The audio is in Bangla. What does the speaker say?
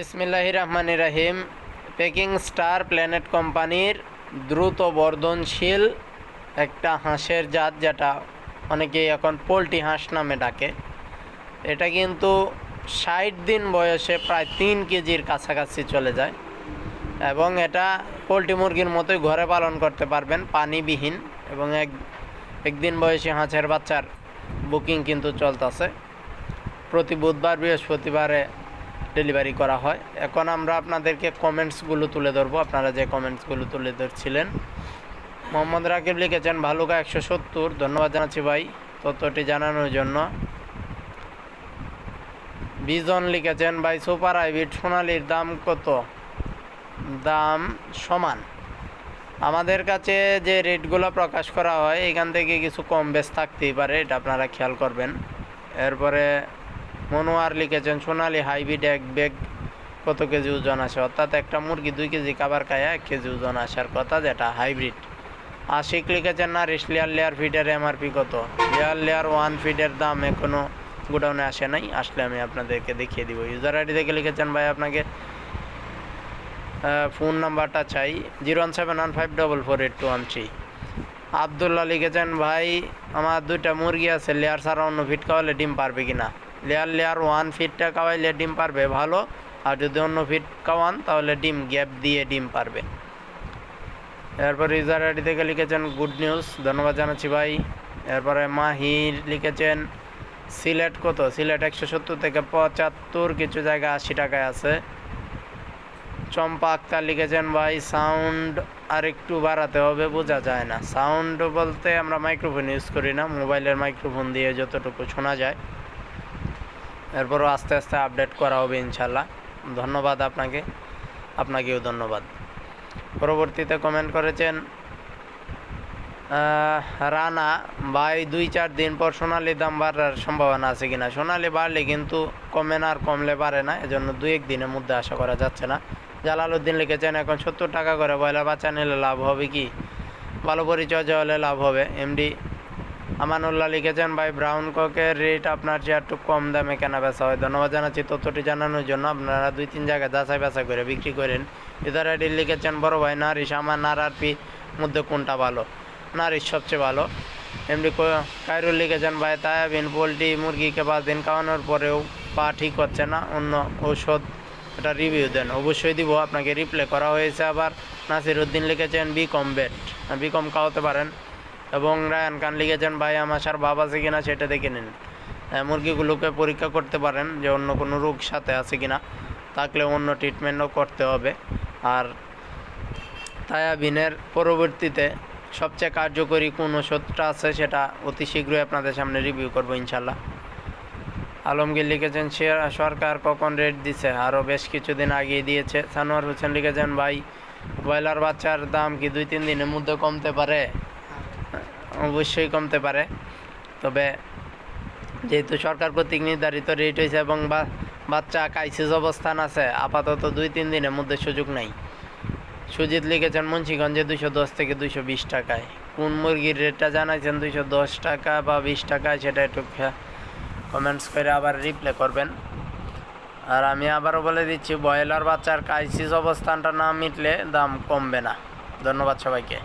বিসমিল্লাহ রহমান রাহিম পেকিং স্টার প্ল্যানেট কোম্পানির দ্রুত বর্ধনশীল একটা হাঁসের জাত যেটা অনেকেই এখন পোলট্রি হাঁস নামে ডাকে। এটা কিন্তু ষাট দিন বয়সে প্রায় তিন কেজির কাছাকাছি চলে যায় এবং এটা পোলট্রি মুরগির মতোই ঘরে পালন করতে পারবেন, পানিবিহীন এবং এক, একদিন বয়সী হাঁসের বাচ্চার বুকিং কিন্তু চলতেছে। প্রতি বুধবার বৃহস্পতিবারে ডেলিভারি করা হয়। এখন আমরা আপনাদেরকে কমেন্টসগুলো তুলে ধরবো। আপনারা যে কমেন্টসগুলো তুলে ধরছিলেন। মোহাম্মদ রাকিব লিখেছেন, ভালুকা একশো সত্তর। ধন্যবাদ জানাচ্ছি ভাই তথ্যটি জানানোর জন্য। বিজন লিখেছেন, ভাই, সুপার হাইব্রিড সোনালির দাম কত? দাম সমান। আমাদের কাছে যে রেটগুলো প্রকাশ করা হয়, এখান থেকে কিছু কম বেশ থাকতেই পারে, এটা আপনারা খেয়াল করবেন। এরপরে মনোয়ার লিখেছেন, সোনালি হাইব্রিড এক ব্যাগ কত কেজি ওজন আসে? অর্থাৎ একটা মুরগি দুই কেজি খাবার খায়, এক কেজি ওজন আসার কথা যেটা, হাইব্রিড। আশিক লিখেছেন, না রিস লেয়ার লেয়ার ফিডের এমআরপি কত? লেয়ার লেয়ার ওয়ান ফিডের দাম এখনও গোডাউনে আসে নাই, আসলে আমি আপনাদেরকে দেখিয়ে দিব। ইউজার আইডি থেকে লিখেছেন, ভাই, আপনাকে ফোন নাম্বারটা চাই zero one seven one five double four eight two one three Abdullah লিখেছেন, ভাই, আমার দুইটা মুরগি আছে, লেয়ার ছাড়া অন্য ফিট খাওয়ালে ডিম পারবে কি না লেয়ার লেয়ার ওয়ান ফিটটা খাওয়াইলে ডিম পারবে, ভালো। আর যদি অন্য ফিট খাওয়ান তাহলে ডিম, গ্যাপ দিয়ে ডিম পারবে। এরপর ইউজার আইডি থেকে লিখেছেন গুড নিউজ ধন্যবাদ জানাচ্ছি ভাই। এরপরে মাহির লিখেছেন, সিলেট কত? সিলেট একশো সত্তর থেকে পঁচাত্তর, কিছু জায়গা আশি টাকায় আছে। চম্পা আক্তার লিখেছেন, ভাই সাউন্ড আর একটু বাড়াতে হবে, বোঝা যায় না। সাউন্ড বলতে আমরা মাইক্রোফোন ইউজ করি না, মোবাইলের মাইক্রোফোন দিয়ে যতটুকু শোনা যায়। এরপরও আস্তে আস্তে আপডেট করা হবে ইনশাল্লাহ ধন্যবাদ আপনাকে। আপনাকেও ধন্যবাদ। পরবর্তীতে কমেন্ট করেছেন রানা, ভাই, দুই চার দিন পর সোনালি দাম বাড়ার সম্ভাবনা আছে কিনা? সোনালি বাড়লে কিন্তু কমে না আর কমলে বাড়ে না, এজন্য দুই এক দিনের মধ্যে আশা করা যাচ্ছে না। জালালউদ্দিন লিখেছেন, এখন সত্তর টাকা করে ব্রয়লার বাচ্চা নিলে লাভ হবে কি? ভালো পরিচর্যা হলে লাভ হবে। এমডি আমানুল্লাহ লিখেছেন, ভাই ব্রাউন ককের রেট আপনার চেয়ে একটু কম দামে কেনা বেচা হয়। ধন্যবাদ জানাচ্ছি তথ্যটি জানানোর জন্য। আপনারা দুই তিন জায়গায় যাচাই বাছাই করে বিক্রি করেন। ইদার আইডি লিখেছেন, বড় ভাই, নারিশ, আমার নারার পি মধ্যে কোনটা ভালো? নারিশ সবচেয়ে ভালো। এমনি কায়রুল লিখেছেন, ভাই, তায়াবিন, পোলট্রি, মুরগিকে পাঁচ দিন খাওয়ানোর পরেও পা ঠিক হচ্ছে না। অন্য ঔষধ এটা রিভিউ দেন। অবশ্যই দিব, আপনাকে রিপ্লে করা হয়েছে আবার। নাসির উদ্দিন লিখেছেন বি কম বেট বি কম খাওয়াতে পারেন। এবং রায়ান খান লিখেছেন ভাই আমার সার বাপ আছে কিনা সেটা দেখে নিন। হ্যাঁ, মুরগিগুলোকে পরীক্ষা করতে পারেন যে অন্য কোনো রোগ সাথে আছে কিনা। থাকলে অন্য ট্রিটমেন্টও করতে হবে। আর তায়াবিনের পরবর্তীতে সবচেয়ে কার্যকরী কোন ওষুধটা আছে সেটা অতি শীঘ্রই আপনাদের সামনে রিভিউ করব ইনশাল্লাহ আলমগীর লিখেছেন সরকার কখন রেট দিছে? আরও বেশ কিছুদিন আগিয়ে দিয়েছে। সানোয়ার হোসেন লিখেছেন ভাই ব্রয়লার বাচ্চার দাম কি দুই তিন দিনের মধ্যে কমতে পারে? অবশ্যই কমতে পারে। তবে যেহেতু সরকার কর্তৃক নির্ধারিত রেট হয়েছে এবং বা- বাচ্চা কাইসিস অবস্থান আছে, আপাতত দুই, তিন দিনের মধ্যে সুযোগ নাই। সুজিত লিখেছেন, মুন্সিগঞ্জে দুশো দশ থেকে দুশো বিশ টাকায়। কোন মুরগির রেটটা জানাইছেন, দুশো দশ টাকা বা বিশ টাকায় সেটা একটু কমেন্টস করে আবার রিপ্লে করবেন। আর আমি আবারও বলে দিচ্ছি, ব্রয়লার বাচ্চার কাইসিস অবস্থানটা না মিটলে দাম কমবে না। ধন্যবাদ সবাইকে।